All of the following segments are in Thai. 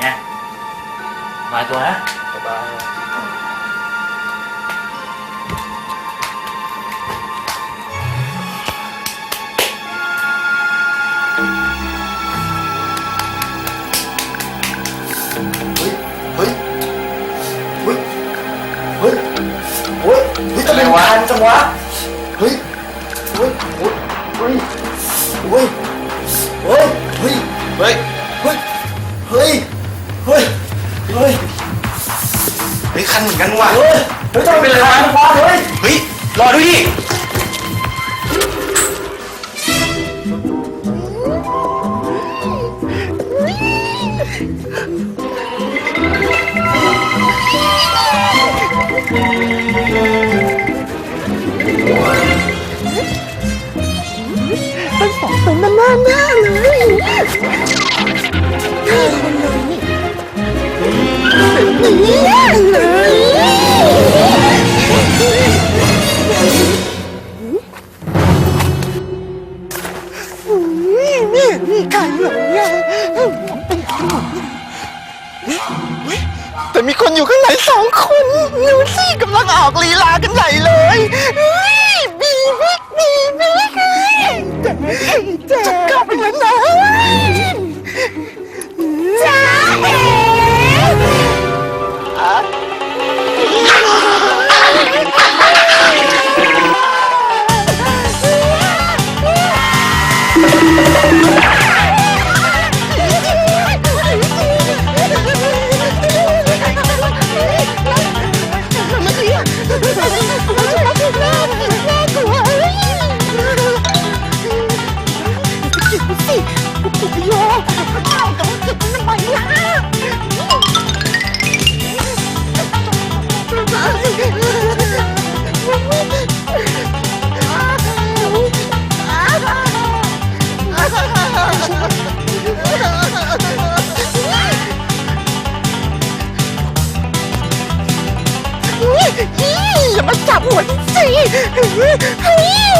ไงมาตัวนะสบายเฮ้ยเฮ้ยเเฮ้ยเฮ้ยคันเหมือนกันว่ะ เฮ้ยเฮ้ยทำไมเป็นไรวะวาเฮ้ย เฮ้ย รอด้วยดิเป็นสองเป็นมันหน้าหน้าเลย แต่มีคนอยู่ข้างในสองคนดูสิกำลังออกลีลากันใหญ่เลยเฮ้ยบีบิกบีบิกจะกลับแล้วนะ อย่ามาจับหัวสิเฮ้ย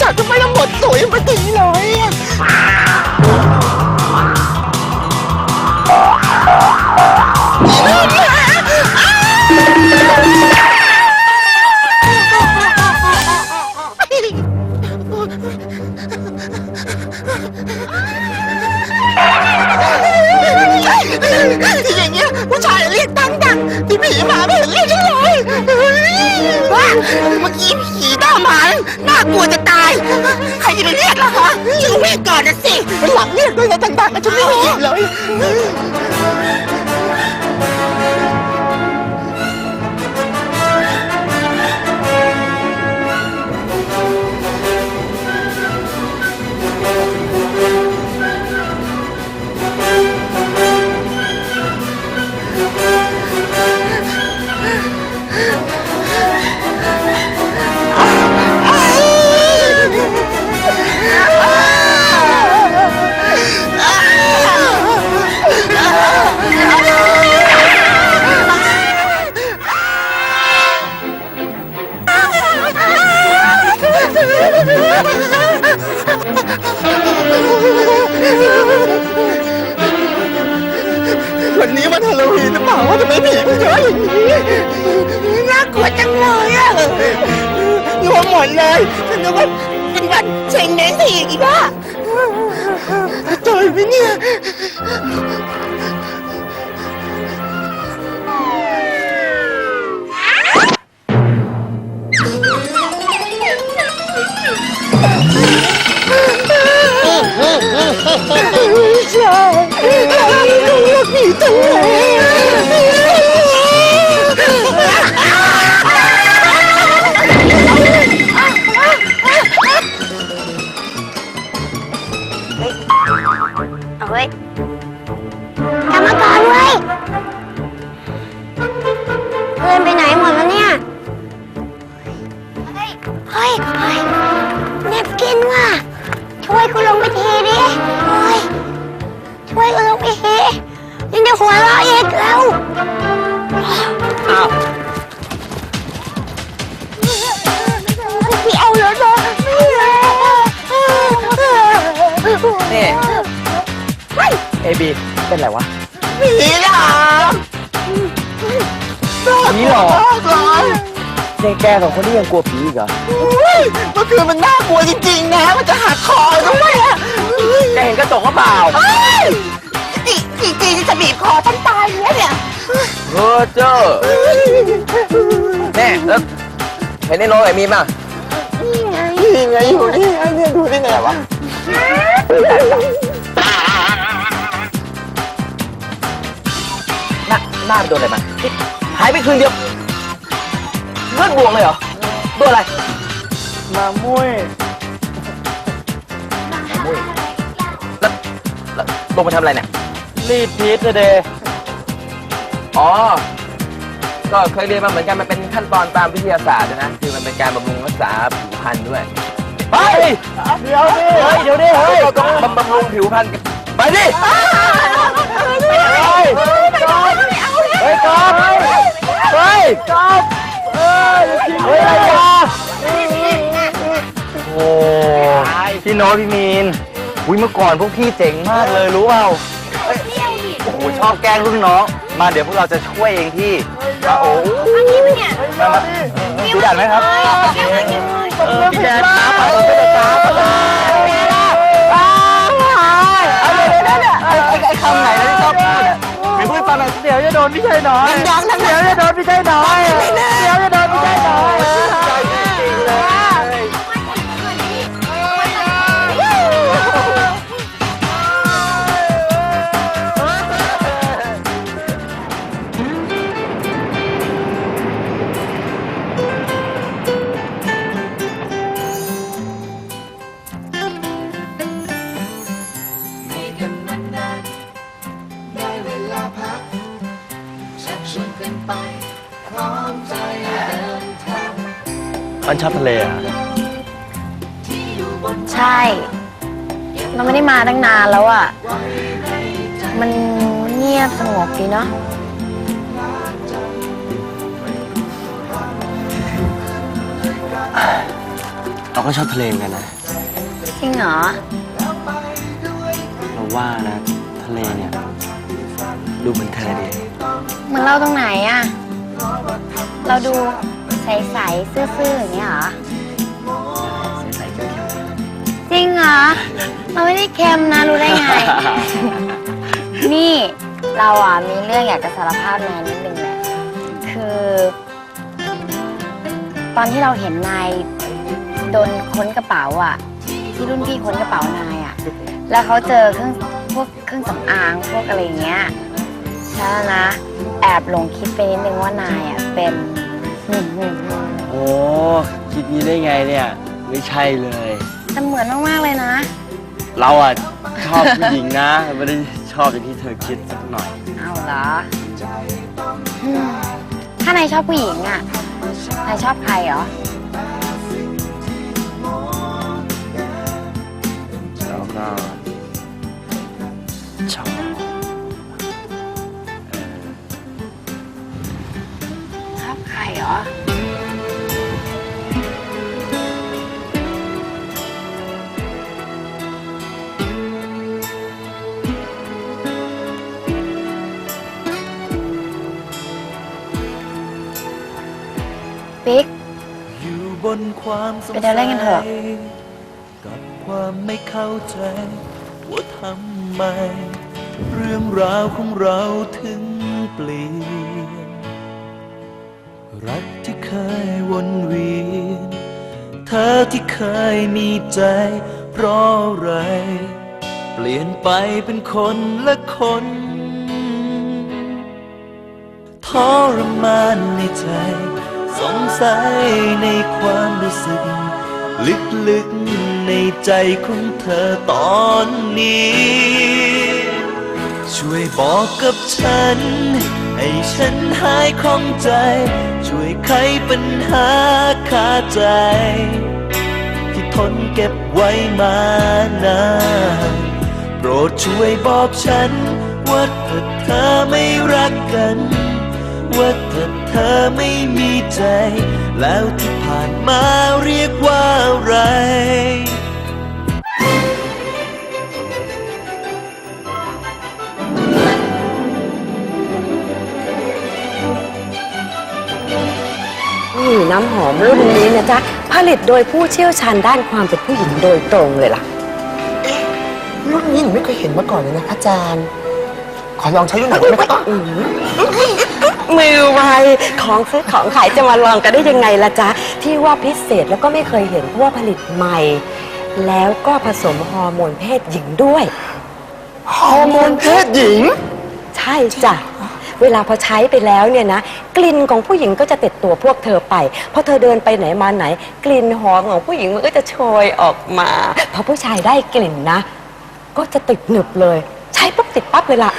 จับทำไมเราหมดสวยมาดีเลยอะที่อย่างเงี้ยผู้ชายเรียกตั้งดังที่ผีมาไม่ อกี้ผีหน้าหมาน่ากลัวจะตาย ใครจะไปเรียกล่ะคะฉันเรียกก่อนนะสิหลังเรียกด้วยนะดังๆนะฉันไม่ได้ยินเลย นนึกว่าเป็นวันเชงเม้งสีอีกบ้าตายไหมเนี่ย ใช่หนูอยากหนีจังเลย น็บกินว่ะ ช่วยกูลงไปทีดิโอ้ยช่วยกูลงไปทียังจะหัวเราะอีกแล้วอ้าวไม่เอาแล้วนะไม่เอานี่เฮ้ยเอบีเป็นไรวะผีหลอกผีหลอกมากเลย ในแกสองคนที่ยังกลัวผีอีกเหรออุ๊ยเมื่อคืนมันน่ากลัวจริงๆนะ มันจะหักคอด้วยอะแกเห็นกระจกก็เปล่าเฮ้ยจริงจริงๆจะบีบคอฉันตายเนี่ยเนี่ยเออเจ้าแม่แล้วเห็นในโรงไอ้มีป่ะนี่ไงอยู่นี่ไงเนี่ยดูได้ไงวะหน้าหน้าไปโดนอะไรมานี่หายไปคืนเดียว เลือดบวงเลยเหรอโดนอะไร มามุ้ยแล้วแล้วลงมาทำอะไรเนี่ย รีดพีทเดย์อ๋อ ก็เคยเรียนมาเหมือนกัน มันเป็นขั้นตอนตามวิทยาศาสตร์นะ คือมันเป็นการบำรุงรักษาผิวพรรณด้วย ไป เดี๋ยวดิเฮ้ย เดี๋ยวดิเฮ้ยก็บำบำรุงผิวพรรณกันไปดิเฮ้ยเฮ้ยกอบเฮ้ยกอบเฮ้ย เฮ้ยอะไรวะโอ้พี่โน้ตพี่มีนอุ้ยเมื่อก่อนพวกพี่เจ๋งมากเลยรู้เปล่าเอ้ยโอ้โหชอบแกล้งรุ่นน้อง มาเดี๋ยวพวกเราจะช่วยเองพี่มาโอ้มามาดูด่านไหมครับเออพี่แดนครับไปผมไม่ได้ครับ ไม่พูดฟังหน่อยเดี๋ยวจะโดนพี่ชัยน้อยดังๆเดี๋ยวจะโดนพี่ชัยน้อย เดี๋ยวจะโดนพี่ชัยน้อย มันชอบทะเลอะใช่ เราไม่ได้มาตั้งนานแล้วอะ่ะมันเงียบสงบดีเนาะ เราก็ชอบทะเลเหมือนกันนะ จริงเหรอ เราว่านะ ทะเลเนี่ย ดูเหมือนเธอดีมันเล่าตรงไหนอะ่ะเราดูใสๆซื่อๆอย่างเงี้ยเหรอจริงเหรอ เราไม่ได้เค็มนะรู้ได้ไง นี่เราอะมีเรื่องอยากจะสารภาพนายนิดนึงแหละ คือ ตอนที่เราเห็นนายโดนค้นกระเป๋าอะ ที่รุ่นพี่ค้นกระเป๋านายอะ แล้วเขาเจอเครื่องพวกเครื่องสำอางพวกอะไรอย่างเงี้ย ฉันนะ แอบหลงคิดไปนิดนึงว่านายอะเป็นโอ้คิดนี้ได้ไงเนี่ย ไม่ใช่เลย แต่เหมือนมากๆเลยนะ เราอะชอบผู้หญิงนะ ไม่ได้ชอบอย่างที่เธอคิดสักหน่อย เอาเหรออืมถ้านายชอบผู้หญิงอะ นายชอบใครเหรอ แล้วก็ชอบ อบใครเหรอ ปิ๊ก อยู่บนความสงไปเดินเล่นกันเถอะ กับความไม่เข้าใจ ว่าทำไม เรื่องราวของเราถึงเปลี่ยน รักที่เคยวนเวียน เธอที่เคยมีใจ เพราะอะไร เปลี่ยนไปเป็นคนละคนทรมานในใจ สงสัยในความรู้สึก ลึกๆในใจของเธอตอนนี้ ช่วยบอกกับฉัน ให้ฉันหายข้องใจ ช่วยไขปัญหาคาใจ ที่ทนเก็บไว้มานานโปรดช่วยบอกฉัน ว่าถ้าเธอไม่รักกัน ว่าถ้าเธอไม่มีใจ แล้วที่ผ่านมาเรียกว่าอะไร น้ำหอมรุ่นนี้นะจ๊ะ ผลิตโดยผู้เชี่ยวชาญด้านความเป็นผู้หญิงโดยตรงเลยล่ะ รุ่นนี้หนูไม่เคยเห็นมาก่อนเลยนะคะอาจารย์ ขอลองใช้รุ่นไหนได้ไหมคะมือไวของซื้อของขายจะมาลองกันได้ยังไงล่ะจ๊ะ ที่ว่าพิเศษแล้วก็ไม่เคยเห็นเพราะว่าผลิตใหม่ แล้วก็ผสมฮอร์โมนเพศหญิงด้วย ฮอร์โมนเพศหญิง ใช่จ้ะ เวลาพอใช้ไปแล้วเนี่ยนะกลิ่นของผู้หญิงก็จะติดตัวพวกเธอไปพอเธอเดินไปไหนมาไหน กลิ่นหอมของผู้หญิงมันก็จะโชยออกมาพอผู้ชายได้กลิ่นนะ ก็จะติดหนึบเลย ใช้ปุ๊บติดปั๊บเลยล่ะ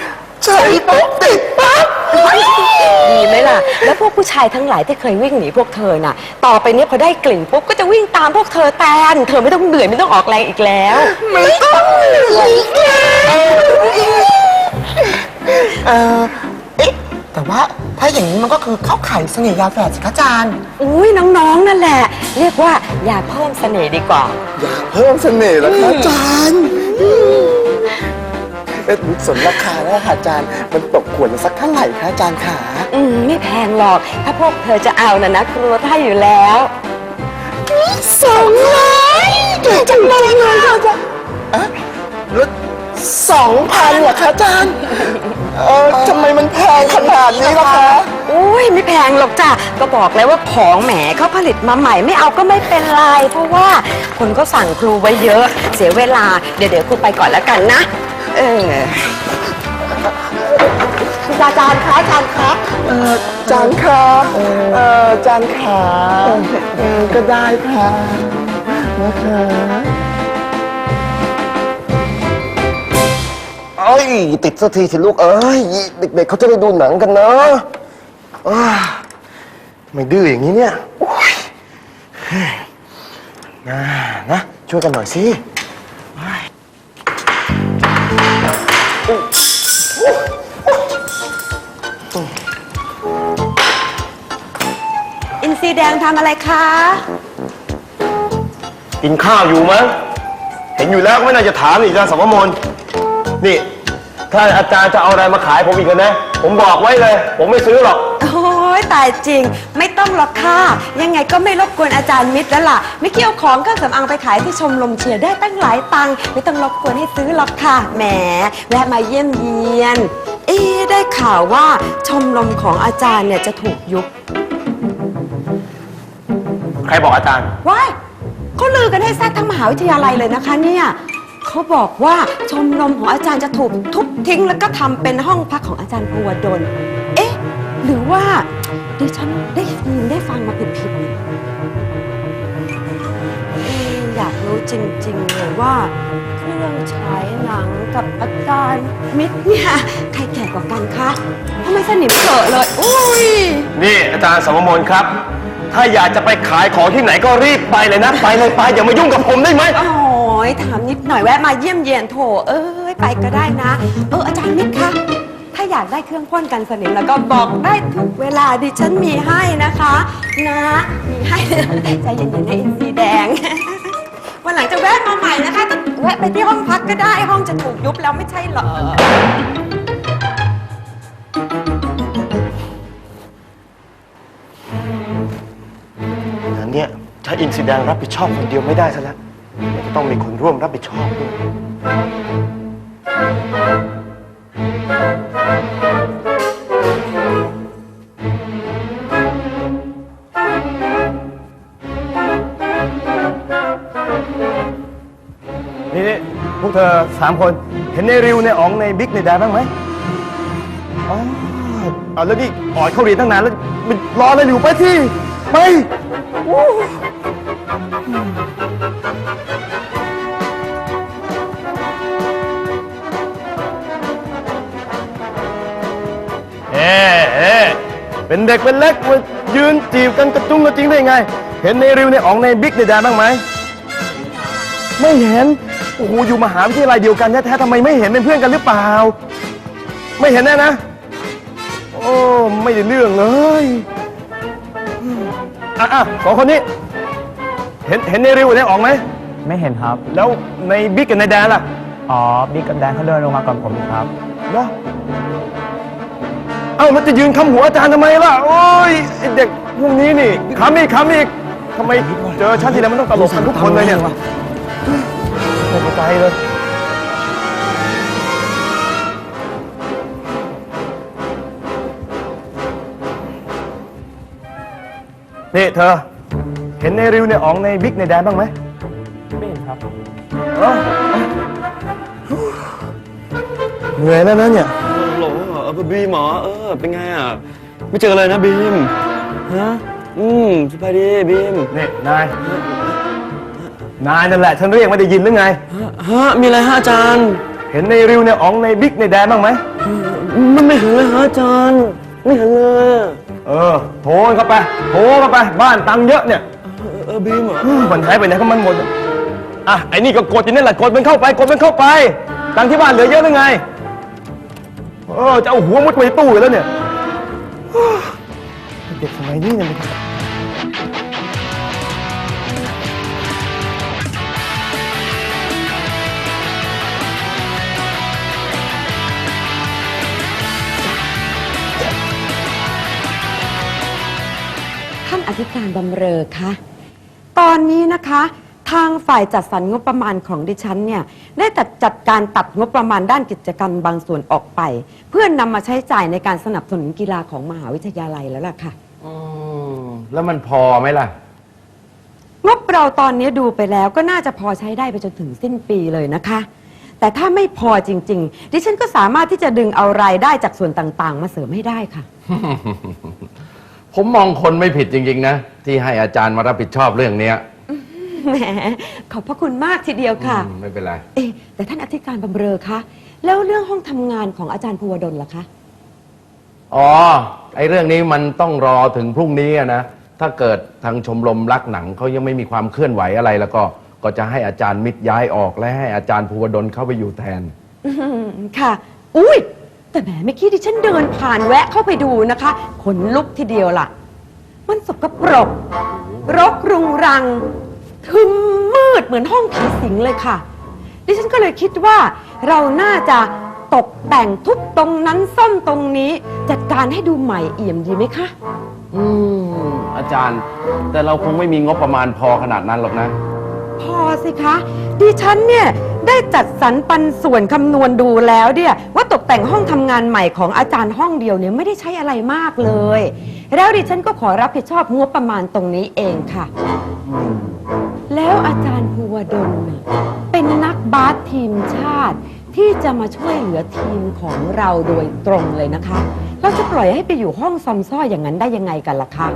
ใช่ปุ๊บติดปั๊บดีไหมล่ะ แล้วพวกผู้ชายทั้งหลายที่เคยวิ่งหนีพวกเธอน่ะ ต่อไปเนี้ยพอได้กลิ่นปุ๊บก็จะวิ่งตามพวกเธอแทนเธอไม่ต้องเหนื่อยไม่ต้องออกแรงอีกแล้ว ไม่ต้องเลยเออเอ๊ะ แต่ว่าถ้าอย่างนี้มันก็คือเข้าข่ายเสน่ห์ยาแฝดสิคะอาจารย์ อุ้ยน้องๆนั่นแหละ เรียกว่าอย่าเพิ่มเสน่ห์ดีกว่า อยากเพิ่มเสน่ห์แล้วคะอาจารย์เอ๊ะสนราคาแล้วค่ะอาจารย์ มันตกขวดละสักเท่าไหร่คะอาจารย์ขาอืมไม่แพงหรอก ถ้าพวกเธอจะเอานะนะครูลดให้อยู่แล้วสองร้อยเก่งจังเลยเลยค่ะอาจารย์อะลดสองพันเหรอคะอาจารย์ เออทำไมมันแพงขนาดนี้ล่ะคะ อุ้ยไม่แพงหรอกจ้ะก็บอกแล้วว่าของแหมเขาผลิตมาใหม่ไม่เอาก็ไม่เป็นไร เพราะว่าคนก็สั่งครูไว้เยอะ เสียเวลา เดี๋ยวเดี๋ยวครูไปก่อนแล้วกันนะ เอออาจารย์คะอาจารย์คะเอออาจารย์ครับเอออาจารย์ขาเออก็ได้ค่ะนะคะ อ้ยติดสักทีสิลูกเอ้ยเด็กๆเขาจะได้ดูหนังกันนะอ้าไม่ดื้ออย่างนี้เนี่ยโอ้ยเฮ้ยนะนะช่วยกันหน่อยสิอินซีแดงทำอะไรคะ กินข้าวอยู่มั้งเห็นอยู่แล้วก็ไม่น่าจะถามอีกนะสมมนนี่ ถ้าอาจารย์จะเอาอะไรมาขายผมอีกนะ ผมบอกไว้เลย ผมไม่ซื้อหรอก โอ้ยตายจริง ไม่ต้องหรอกค่ะยังไงก็ไม่รบกวนอาจารย์มิตรแล้วล่ะไม่เกี่ยวของก็สำอางไปขายที่ชมรมเชียร์ได้ตั้งหลายตังค์ไม่ต้องรบกวนให้ซื้อหรอกค่ะแหมแวะมาเยี่ยมเยียน เอ๊ะได้ข่าวว่าชมรมของอาจารย์เนี่ยจะถูกยุบใครบอกอาจารย์ ว้ายเขาลือกันให้แซดทั้งมหาวิทยาลัยเลยนะคะเนี่ย เขาบอกว่าชมรมของอาจารย์จะถูกทุบทิ้ง แล้วก็ทำเป็นห้องพักของอาจารย์ภูวดล เอ๊ะ หรือว่าดิฉันได้ยินได้ฟังมาผิดผิดๆเอ๊ะอยากรู้จริงๆเลยว่า เครื่องฉายหนังกับอาจารย์มิตรเนี่ยใครแก่กว่ากันคะทำไมสนิมเกอะเลย อุ้ย นี่อาจารย์สมมนครับ ถ้าอยากจะไปขายของที่ไหนก็รีบไปเลยนะ ไปเลยไปอย่ามายุ่งกับผมได้ไหมโอ้ ยถามนิดหน่อยแวะมาเยี่ยมเยียนโถเอ้ยไปก็ได้นะ เอออาจารย์มิตรคะถ้าอยากได้เครื่องพ่นกันสนิมแล้วก็บอกได้ทุกเวลาดิฉันมีให้นะคะ นะมีให้ใจเย็นๆนะอินซีแดง วันหลังจะแวะมาใหม่นะคะแต่แวะไปที่ห้องพักก็ได้ห้องจะถูกยุบแล้วไม่ใช่เหรองานเนี้ยถ้าอินซีแดงรับผิดชอบคนเดียวไม่ได้ซะแล้ว มันจะต้องมีคนร่วมรับผิดชอบด้วยนี่นี่พวกเธอสามคน เห็นในริวในอ๋องในบิ๊กในแดนบ้างไหมอ๋อเอาแล้วนี่อ่อยเข้าเรียนตั้งนานแล้วมันรออะไรอยู่ไปที่ไป เป็นเด็กเป็นเล็กมายืนจีบกันกระจุงกระจิงได้ไง เห็นในริวในอ๋องในบิ๊กในแดนบ้างไหมไม่เห็นโอ้โหอยู่มหาวิทยาลัยเดียวกันแท้ๆทำไมไม่เห็นเป็นเพื่อนกันหรือเปล่า ไม่เห็นแน่นะ โอ้ไม่ได้เรื่องเลยอืมอะอะสองคนนี้ เห็นเห็นในริวในออกไหมไม่เห็นครับ แล้วในบิ๊กกับในแดนล่ะอ๋อบิ๊กกับแดนเขาเดินลงมาก่อนผมครับเหรอ เอ้ามันจะยืนคำหัวอาจารย์ทำไมล่ะ โอ้ยไอ้เด็กเรื่องนี้นี่คำอีกคำอีกทำไมเจอฉันทีไรมันต้องตลกกันทุกคนเลยเนี่ยไม่เข้าใจเลยนี่เธอ เห็นในริวในอ๋องในบิ๊กในแดนบ้างไหมไม่เห็นครับ เหนื่อยแล้วนะเนี่ยโหลเออบีมเหรอเออ เป็นไงอะ ไม่เจอเลยนะบีม ฮะ อืมสบายดีบีมนี่นาย นายนั่นแหละ ฉันเรียกไม่ได้ยินหรือไง ฮะ มีอะไรฮะอาจารย์ เห็นในริวในอ๋องในบิ๊กในแดนบ้างไหม มันไม่เห็นเลยฮะอาจารย์ ไม่เห็นเลยอะเออ โทรเข้าไป โทรเข้าไป บ้านตังค์เยอะเนี่ยเออเออบีมเหรอ อืมมันหายไปไหนก็มันหมด อะ ไอ้นี่ก็กดอยู่นั่นแหละ กดมันเข้าไป กดมันเข้าไป ตังค์ที่บ้านเหลือเยอะหรือไง เออจะเอาหัวมุดไปในตู้อยู่แล้วเนี่ยเด็กสมัยนี้เนี่ยมันท่านอธิการบำเรอคะ ตอนนี้นะคะ ทางฝ่ายจัดสรรงบประมาณของดิฉันเนี่ยได้ตัดจัดการตัดงบประมาณด้านกิจกรรมบางส่วนออกไป เพื่อนนำมาใช้จ่ายในการสนับสนุนกีฬาของมหาวิทยาลัยแล้วล่ะค่ะ อืมแล้วมันพอไหมล่ะ งบเราตอนนี้ดูไปแล้วก็น่าจะพอใช้ได้ไปจนถึงสิ้นปีเลยนะคะ แต่ถ้าไม่พอจริง ๆ ดิฉันก็สามารถที่จะดึงเอารายได้จากส่วนต่างๆ มาเสริมให้ได้ค่ะ ผมมองคนไม่ผิดจริง ๆ นะ ที่ให้อาจารย์มารับผิดชอบเรื่องเนี้ย แหมขอบพระคุณมากทีเดียวค่ะ อืมไม่เป็นไร เอ๊ะแต่ท่านอธิการบำเรอคะแล้วเรื่องห้องทำงานของอาจารย์ภูวดลล่ะคะ อ๋อ ไอ้เรื่องนี้มันต้องรอถึงพรุ่งนี้อะนะ ถ้าเกิดทางชมรมรักหนังเขายังไม่มีความเคลื่อนไหวอะไรแล้วก็ ก็จะให้อาจารย์มิตรย้ายออกและให้อาจารย์ภูวดลเข้าไปอยู่แทน อืมค่ะ อุ้ย แต่แหมเมื่อกี้ที่ฉันเดินผ่านแวะเข้าไปดูนะคะขนลุกทีเดียวล่ะ มันสกปรก รกรุงรัง ทึมมืดเหมือนห้องผีสิงเลยค่ะ ดิฉันก็เลยคิดว่าเราน่าจะตกแต่งทุบตรงนั้นซ่อมตรงนี้ จัดการให้ดูใหม่เอี่ยมดีไหมคะ อืมอาจารย์ แต่เราคงไม่มีงบประมาณพอขนาดนั้นหรอกนะ พอสิคะ ดิฉันเนี่ย ได้จัดสรรปันส่วนคำนวณดูแล้วเนี่ย ว่าตกแต่งห้องทำงานใหม่ของอาจารย์ห้องเดียวเนี่ย ไม่ได้ใช้อะไรมากเลย แล้วดิฉันก็ขอรับผิดชอบงบประมาณตรงนี้เองค่ะ แล้วอาจารย์ภูวดลน่ะเป็นนักบาสทีมชาติ ที่จะมาช่วยเหลือทีมของเราโดยตรงเลยนะคะ เราจะปล่อยให้ไปอยู่ห้องซอมซ้ออย่างนั้นได้ยังไงกันล่ะคะ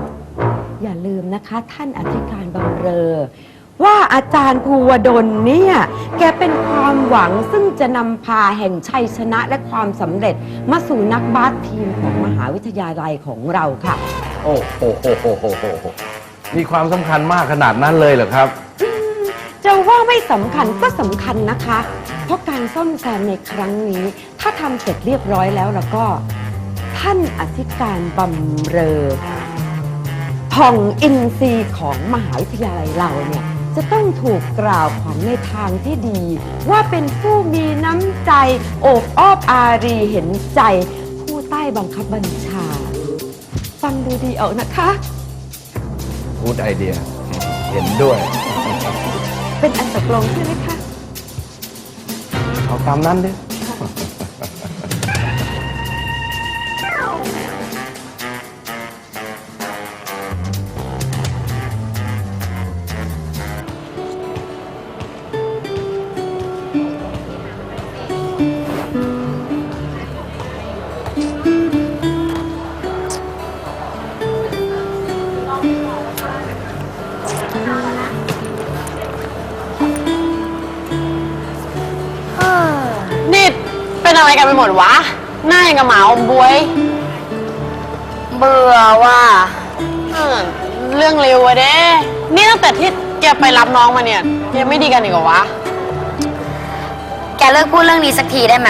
อย่าลืมนะคะ ท่านอธิการบำเรอ ว่าอาจารย์ภูวดลเนี่ย แกเป็นความหวังซึ่งจะนำพาแห่งชัยชนะและความสำเร็จ มาสู่นักบาสทีมของมหาวิทยาลัยของเราค่ะ โอ้โหโหโหโหโหโหมีความสำคัญมากขนาดนั้นเลยเหรอครับ จะว่าไม่สำคัญก็สำคัญนะคะ เพราะการซ่อมแซมในครั้งนี้ ถ้าทำเสร็จเรียบร้อยแล้วแล้วก็ ท่านอธิการบำเรอผ่องอินทรีย์ของมหาวิทยาลัยเราเนี่ย จะต้องถูกกล่าวขวัญในทางที่ดี ว่าเป็นผู้มีน้ำใจโอบอ้อบอารีเห็นใจ ผู้ใต้บังคับบัญชา ฟังดูดีเอานะคะ พูดไอเดีย เห็นด้วย เป็นอันตกลงใช่ไหมคะ เอาตามนั้นดิ นี่เป็นอะไรกันไปหมดวะ หน้าอย่างกับหมาอมบวย เบื่อว่ะเออเรื่องเร็วอะเด้ นี่ตั้งแต่ที่แกไปรับน้องมาเนี่ยยังไม่ดีกันอีกเหรอวะ แกเลิกพูดเรื่องนี้สักทีได้ไหม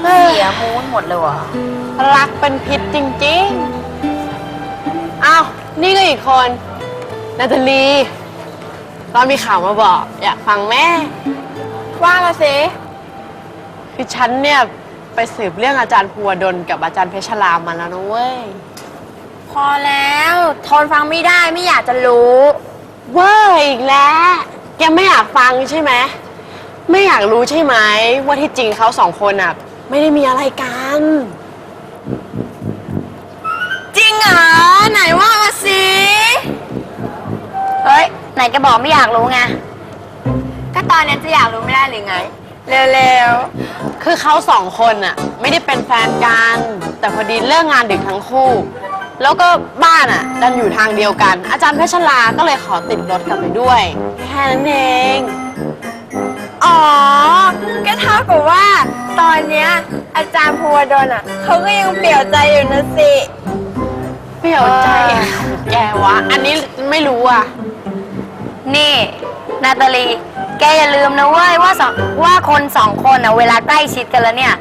เสียมูนหมดเลยว่ะรักเป็นพิษจริงๆ อ้าว นี่ก็อีกคน นาตาลีตอนมีข่าวมาบอก อยากฟังแม่ ว่าละสิคือฉันเนี่ย ไปสืบเรื่องอาจารย์ภูวดลกับอาจารย์เพชรลามมาแล้วนะเว้ยโหพอแล้ว ทนฟังไม่ได้ไม่อยากจะรู้เว่าอีกแล้ว แกไม่อยากฟังใช่ไหม ไม่อยากรู้ใช่ไหม ว่าที่จริงเขาสองคนอะ ไม่ได้มีอะไรกัน จริงเหรอไหนว่ามาสิ เฮ้ย ไหนแกบอกไม่อยากรู้ไง ก็ตอนนี้จะอยากรู้ไม่ได้หรือไง เร็วคือเขาสองคนอะไม่ได้เป็นแฟนกันแต่พอดีเลิกงานดึกทั้งคู่ แล้วก็บ้านอะดันอยู่ทางเดียวกัน อาจารย์เพชรลาก็เลยขอติดรถกลับไปด้วยแค่นั้นเอง ๆ อ๋อ ก็เท่ากับว่า ตอนเนี้ยอาจารย์ภูวดลอะเขาก็ยังเปลี่ยวใจอยู่นะสิ เปลี่ยวใจแกวะ อันนี้ไม่รู้อะนี่ นาตาลี แกอย่าลืมนะเว้ยว่าสองว่าคนสองคนอะเวลาใกล้ชิดกันแล้วเนี่ย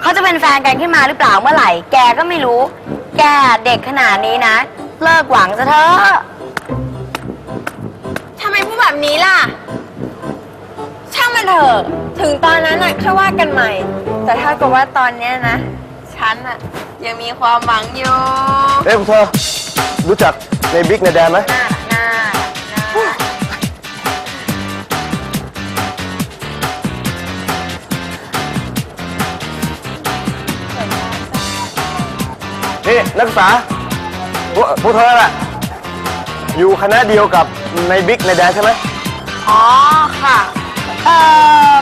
เขาจะเป็นแฟนกันขึ้นมาหรือเปล่าเมื่อไหร่ แกก็ไม่รู้ แกเด็กขนาดนี้นะ เลิกหวังซะเถอะทำไมพูดแบบนี้ล่ะ ช่างมันเถอะ ถึงตอนนั้นน่ะค่อยว่ากันใหม่ แต่ถ้ากับว่าตอนเนี้ยนะ ฉันอะยังมีความหวังอยู่ เอ้ยพวกเธอรู้จักในบิ๊กในแดนไหม หน้าหน้า นี่นักศึกษาพวกพวกเธอแหละอยู่คณะเดียวกับในบิ๊กในแดนใช่ไหมอ๋อค่ะ เอ่อ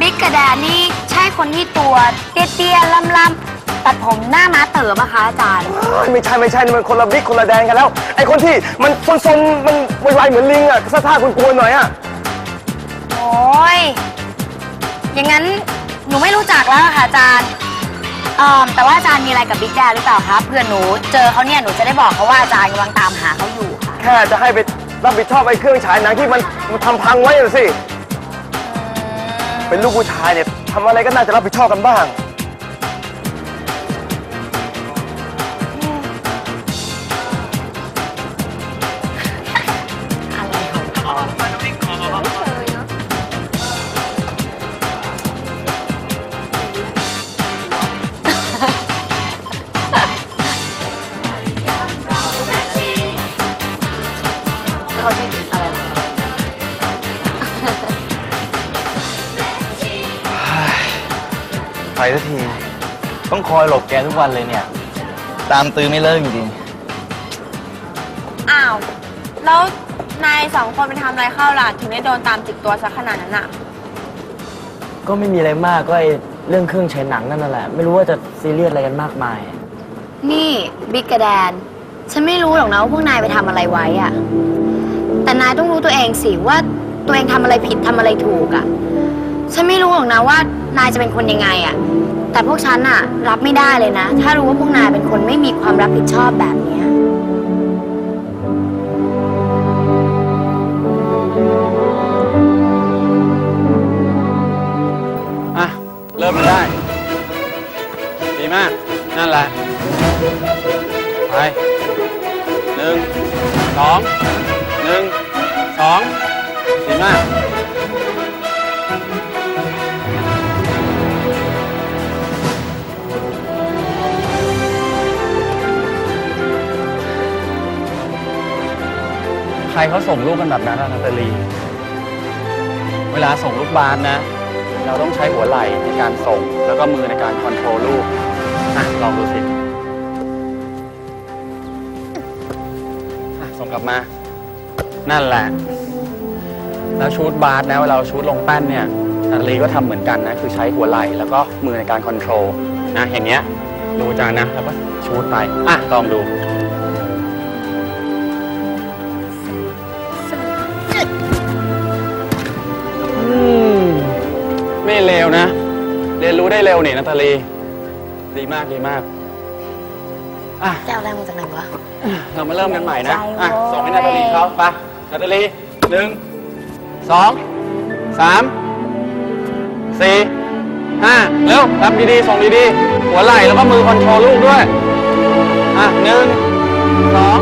บิ๊กกระดานี่ใช่คนที่ตัวเตี้ยๆล่ำๆตัดผมหน้าม้าเต๋อปะคะอาจารย์ไม่ใช่ไม่ใช่นี่มันคนละบิ๊กคนละแดนกันแล้ว ไอคนที่มันซนๆมันไวๆเหมือนลิงอะท่าท่าคุณกวนๆหน่อยอะโอ้ยอย่างนั้นหนูไม่รู้จักแล้วอะค่ะอาจารย์ เอ่อแต่ว่าอาจารย์มีอะไรกับบิ๊กแดนหรือเปล่าคะเพื่อนหนูเจอเขาเนี่ยหนูจะได้บอกเขาว่าอาจารย์กำลังตามหาเขาอยู่ค่ะแค่จะให้ไปรับผิดชอบไอ้เครื่องฉายหนังที่มันมันทำพังไว้น่ะสิ เป็นลูกผู้ชายเนี่ยทำอะไรก็น่าจะรับผิดชอบกันบ้าง สักที ต้องคอยหลบแกทุกวันเลยเนี่ย ตามตื้อไม่เลิกจริงอ้าว แล้วนายสองคนไปทำอะไรเข้าล่ะ ถึงได้โดนตามจิกตัวซะขนาดนั้นอะก็ไม่มีอะไรมากก็ไอเรื่องเครื่องใช้หนังนั่นแหละ ไม่รู้ว่าจะซีเรียสอะไรกันมากมาย นี่บิ๊กกระแดน ฉันไม่รู้หรอกนะว่าพวกนายไปทำอะไรไว้อะแต่นายต้องรู้ตัวเองสิว่าตัวเองทำอะไรผิดทำอะไรถูกอะ ฉันไม่รู้หรอกนะว่านายจะเป็นคนยังไงอะแต่พวกฉันอะรับไม่ได้เลยนะ ถ้ารู้ว่าพวกนายเป็นคนไม่มีความรับผิดชอบแบบเนี้ย เขาส่งรูปกันแบบนั้นอะนาตาลี เวลาส่งลูกบาสนะ เราต้องใช้หัวไหล่ในการส่ง แล้วก็มือในการคอนโทรลลูกอะลองดูสิอะส่งกลับมา นั่นแหละ แล้วชูดบาสนะเวลาเราชูดลงแป้นเนี่ยนาตาลีก็ทำเหมือนกันนะ คือใช้หัวไหล่แล้วก็มือในการคอนโทรลนะอย่างเงี้ยดูจานนะแล้วก็ชูดไปอะลองดู เลวนะ เรียนรู้ได้เร็วนี่นาตาลี ดีมากดีมาก อะ แก้วแรกมาจากไหนวะ เรามาเริ่มกันใหม่นะ อะใจเว้ยส่งให้นาตาลีเขาไปนาตาลีหนึ่ง สอง สาม สี่ ห้า เร็วทำดีๆ ส่งดีๆ หัวไหล่แล้วก็มือคอนโทรลลูกด้วย อะหนึ่ง สอง